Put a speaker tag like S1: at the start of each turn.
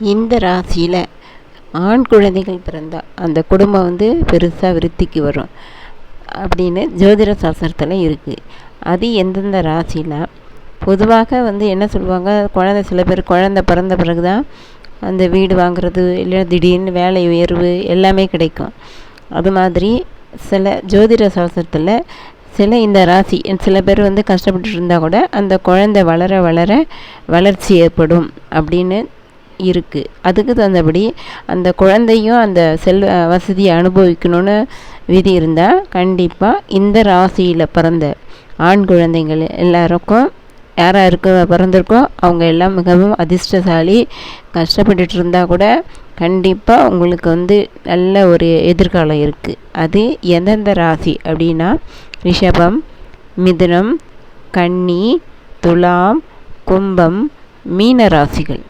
S1: இந்த ராசியில் ஆண் குழந்தைகள் பிறந்தால் அந்த குடும்பம் வந்து பெருசாக விருத்திக்கு வரும் அப்படின்னு ஜோதிட சாஸ்திரத்தில் இருக்குது அது எந்தெந்த ராசியில் பொதுவாக வந்து என்ன சொல்லுவாங்க குழந்த சில பேர் குழந்த பிறந்த பிறகு தான் அந்த வீடு வாங்குறது இல்லை திடீர்னு வேலை உயர்வு எல்லாமே கிடைக்கும். அது மாதிரி சில ஜோதிட சாஸ்திரத்தில் சில இந்த ராசி சில பேர் வந்து கஷ்டப்பட்டு இருந்தால் கூட அந்த குழந்தை வளர வளர வளர்ச்சி ஏற்படும் அப்படின்னு இருக்குது அதுக்கு தகுந்தபடி அந்த குழந்தையும் அந்த செல்வ வசதியை அனுபவிக்கணும்னு விதி இருந்தால் கண்டிப்பாக இந்த ராசியில் பிறந்த ஆண் குழந்தைங்கள் எல்லாருக்கும் யாராக இருக்க பிறந்திருக்கோ அவங்க எல்லாம் மிகவும் அதிர்ஷ்டசாலி கஷ்டப்பட்டுட்டு இருந்தால் கூட கண்டிப்பாக உங்களுக்கு வந்து நல்ல ஒரு எதிர்காலம் இருக்குது அது எந்தெந்த ராசி அப்படின்னா ரிஷபம் மிதுனம் கன்னி துலாம் கும்பம் மீன ராசிகள்.